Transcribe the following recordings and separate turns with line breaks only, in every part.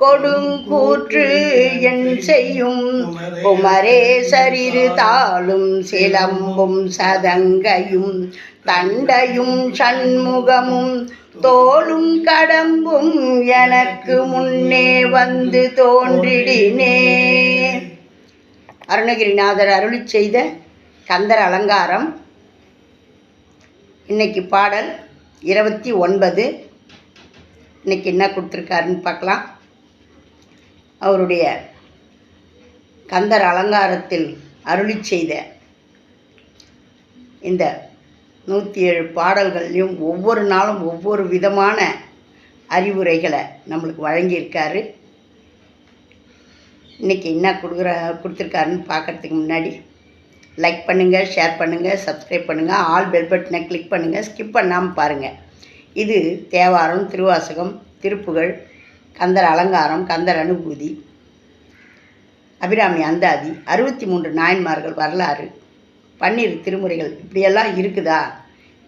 கொடுங்கூற்று என் செய்யும். குமரேசரிரு தாளும் சிலம்பும் சதங்கையும் தண்டையும் சண்முகமும் தோளும் கடம்பும் எனக்கு முன்னே வந்து தோன்றிடினே. அருணகிரிநாதர் அருளி செய்த கந்தர் அலங்காரம். இன்னைக்கு பாடல் இருபத்தி ஒன்பது. இன்னைக்கு என்ன கொடுத்துருக்காருன்னு பார்க்கலாம். அவருடைய கந்தர் அலங்காரத்தில் அருளி செய்த இந்த நூற்றி ஏழு பாடல்கள்லையும் ஒவ்வொரு நாளும் ஒவ்வொரு விதமான அறிவுரைகளை நம்மளுக்கு வழங்கியிருக்காரு. இன்றைக்கி என்ன கொடுக்குற கொடுத்துருக்காருன்னு பார்க்குறதுக்கு முன்னாடி லைக் பண்ணுங்கள் ஷேர் பண்ணுங்கள் சப்ஸ்கிரைப் பண்ணுங்கள் ஆல் பெல் பட்டனை கிளிக் பண்ணுங்கள் ஸ்கிப் பண்ணாமல் பாருங்கள் இது தேவாரம் திருவாசகம் திருப்புகழ் கந்தர் அலங்காரம் கந்தர் அனுபூதி அபிராமி அந்தாதி அறுபத்தி மூன்று நாயன்மார்கள் வரலாறு பன்னீர் திருமுறைகள் இப்படியெல்லாம் இருக்குதா?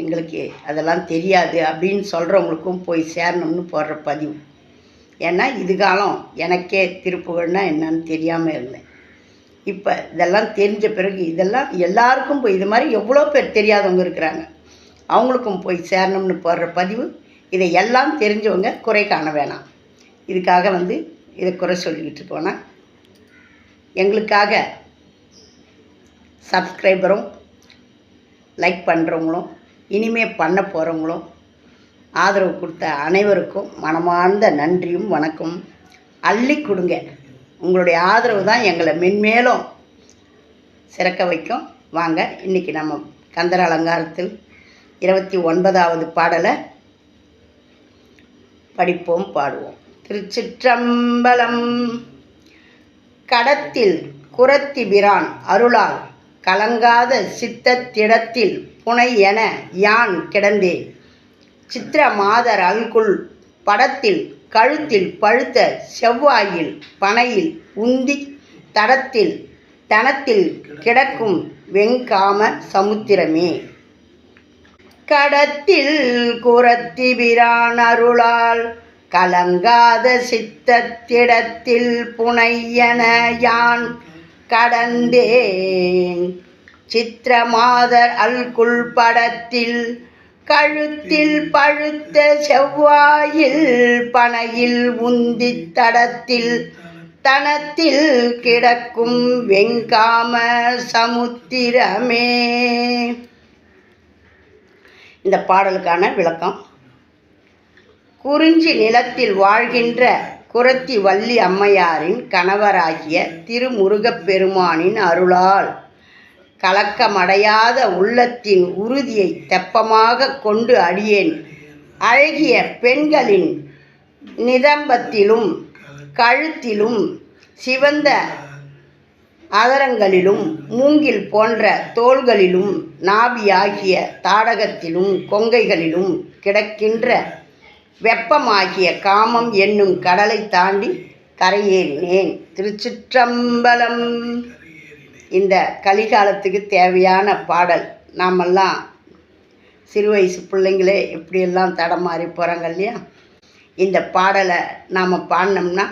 எங்களுக்கு அதெல்லாம் தெரியாது அப்படின்னு சொல்கிறவங்களுக்கும் போய் சேரணும்னு போடுற பதிவு. ஏன்னா இது காலம் எனக்கே திருப்புகழ்னா என்னன்னு தெரியாமல் இருந்தேன். இப்போ இதெல்லாம் தெரிஞ்ச பிறகு இதெல்லாம் எல்லாருக்கும் போய் இது மாதிரி எவ்வளோ பேர் தெரியாதவங்க இருக்கிறாங்க. அவங்களுக்கும் போய் சேரணும்னு போடுற பதிவு இதை எல்லாம் தெரிஞ்சவங்க குறை காண வேணாம். இதுக்காக வந்து இதை குறை சொல்லிக்கிட்டு போனால் எங்களுக்காக சப்ஸ்கிரைபரும் லைக் பண்ணுறவங்களும் இனிமே பண்ண போகிறவங்களும் ஆதரவு கொடுத்த அனைவருக்கும் மனமார்ந்த நன்றியும் வணக்கம் அள்ளி கொடுங்க. உங்களுடைய ஆதரவு தான் எங்களை மென்மேலும் சிறக்க வைக்கும். வாங்க இன்றைக்கி நம்ம கந்தர அலங்காரத்தில் இருபத்தி ஒன்பதாவது பாடலை படிப்போம் பாடுவோம். திருச்சிற்றம்பலம். கடத்தில் குரத்தி பிரான் அருளால் கலங்காத சித்தத்திடத்தில் புனை என யான் கிடந்தேன். சித்திர மாதர் அல்குள் படத்தில் கழுத்தில் பழுத்த செவ்வாயில் பனையில் உந்தி தடத்தில் தனத்தில் கிடக்கும் வெங்காம சமுத்திரமே. கடத்தில் குரத்தி பிரான் அருளால் கலங்காத சித்தத்திடத்தில் புனையன யான் கடந்தேன். சித்திரமாதர் அல்குல் படத்தில் கழுத்தில் பழுத்த செவ்வாயில் பனையில் உந்தி தடத்தில் தனத்தில் கிடக்கும் வெங்காம சமுத்திரமே. இந்த பாடலுக்கான விளக்கம். குறிஞ்சி நிலத்தில் வாழ்கின்ற குரத்தி வள்ளி அம்மையாரின் கணவராகிய திருமுருகப் பெருமானின் அருளால் கலக்கமடையாத உள்ளத்தின் உறுதியை தெப்பமாக கொண்டு அடியேன். அழகிய பெண்களின் நிதம்பத்திலும் கழுத்திலும் சிவந்த அதரங்களிலும் மூங்கில் போன்ற தோள்களிலும் நாபியாகிய தாடகத்திலும் கொங்கைகளிலும் கிடக்கின்ற வெப்பமாகிய காமம் என்னும் கடலை தாண்டி கரையேறினேன் திருச்சிற்றம்பலம். இந்த கலிகாலத்துக்கு தேவையான பாடல். நாமெல்லாம் சிறு வயசு பிள்ளைங்களே எப்படியெல்லாம் தடமாறி போகிறாங்க இல்லையா? இந்த பாடலை நாம் பாடினோம்னா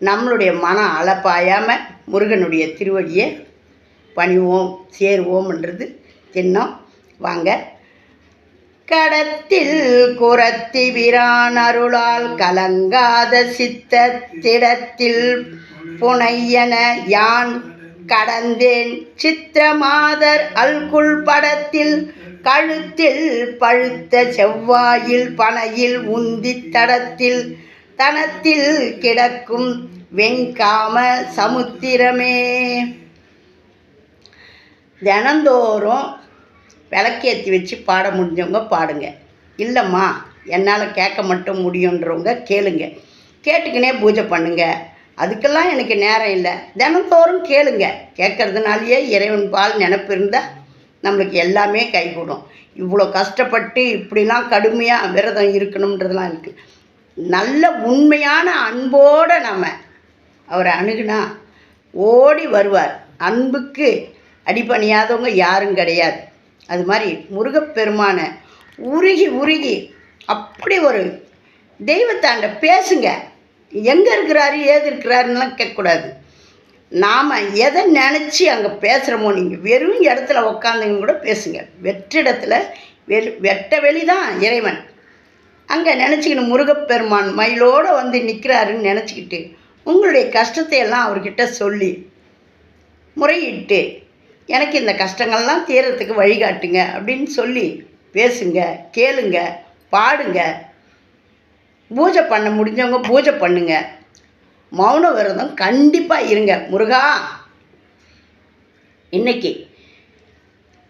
நம்மளுடைய மனம் அளப்பாயாமல் முருகனுடைய திருவடியை பணிவோம் சேருவோம்ன்றது தின்னம் வாங்க கடத்தில் குரத்தி விரான் அருளால் கலங்காத சித்தத்திடத்தில் புனையன யான் கடந்தேன். சித்திரமாதர் அல்குல் படத்தில் கழுத்தில் பழுத்த செவ்வாயில் பனையில் உந்தி தடத்தில் தனத்தில் கிடக்கும் வெங்காம சமுத்திரமே. தினந்தோறும் விளக்கேற்றி வச்சு பாட முடிஞ்சவங்க பாடுங்க. இல்லைம்மா என்னால் கேட்க மட்டும் முடியுன்றவங்க கேளுங்க. கேட்டுக்கினே பூஜை பண்ணுங்க. அதுக்கெல்லாம் எனக்கு நேரம் இல்லை. தினந்தோறும் கேளுங்க. கேட்கறதுனாலயே இறைவன் பால் நினப்பு இருந்தால் நம்மளுக்கு எல்லாமே கைகூடும். இவ்வளோ கஷ்டப்பட்டு இப்படிலாம் கடுமையாக விரதம் இருக்கணுன்றதுலாம் இருக்குது நல்ல உண்மையான அன்போடு நம்ம அவரை அணுகுனா ஓடி வருவார். அன்புக்கு அடிபணியாதவங்க யாரும் கிடையாது. அது மாதிரி முருகப்பெருமானை உருகி உருகி அப்படி ஒரு தெய்வத்தாண்ட பேசுங்க. எங்கே இருக்கிறாரு ஏது இருக்கிறாருன்னெலாம் கேட்கக்கூடாது. நாம் எதை நினச்சி அங்கே பேசுகிறோமோ நீங்கள் வெறும் இடத்துல உக்காந்துங்க கூட பேசுங்க. வெற்றிடத்தில் வெளி வெட்ட வெளி தான் இறைவன். அங்கே நினச்சிக்கின்னு முருகப்பெருமான் மயிலோடு வந்து நிற்கிறாருன்னு நினச்சிக்கிட்டு உங்களுடைய கஷ்டத்தை எல்லாம் அவர்கிட்ட சொல்லி முறையிட்டு எனக்கு இந்த கஷ்டங்கள்லாம் தீரத்துக்கு வழிகாட்டுங்க அப்படின்னு சொல்லி பேசுங்க கேளுங்க பாடுங்க. பூஜை பண்ண முடிஞ்சவங்க பூஜை பண்ணுங்க. மௌன விரதம் கண்டிப்பாக இருங்க முருகா. இன்னைக்கு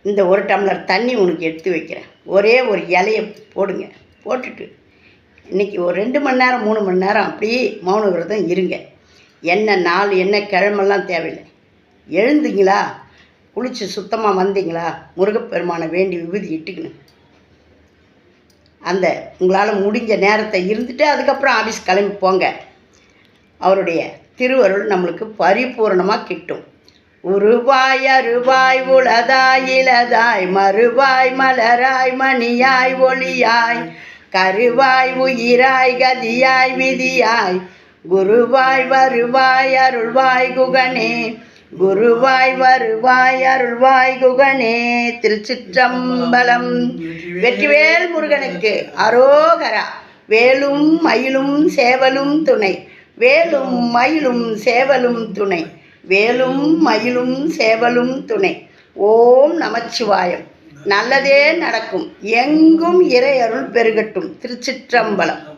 இந்த ஒரு டம்ளர் தண்ணி உனக்கு எடுத்து வைக்கிறேன். ஒரே ஒரு இலையை போடுங்க. போட்டுட்டு இன்றைக்கி ஒரு ரெண்டு மணி நேரம் மூணு மணி நேரம் அப்படியே மௌன விரதம் இருங்க. என்ன நாள் என்ன கிழமெல்லாம் தேவையில்லை. எழுந்தீங்களா? குளித்து சுத்தமாக வந்தீங்களா? முருகப்பெருமானை வேண்டி விபூதி இட்டுக்கணும் அந்த உங்களால் முடிஞ்ச நேரத்தை இருந்துட்டு அதுக்கப்புறம் ஆஃபீஸ் கிளம்பி போங்க. அவருடைய திருவருள் நம்மளுக்கு பரிபூரணமாக கிட்டும். உருவாய் அருவாய் உளதாய் இளதாய் மறுவாய் மலராய் மணியாய் ஒளியாய் கருவாய் உயிராய் கதியாய் விதியாய் குருவாய் வருவாய் அருள்வாய் குகனே குருவாய் வருவாய் அருள்வாய் குகனே திருச்சிற்றம்பலம். வெற்றிவேல் முருகனுக்கு அரோகரா. வேலும் மயிலும் சேவலும் துணை. வேலும் மயிலும் சேவலும் துணை. வேலும் மயிலும் சேவலும் துணை. ஓம் நமச்சிவாயம். நல்லதே நடக்கும். எங்கும் இறை அருள் பெருகட்டும். திருச்சிற்றம்பலம்.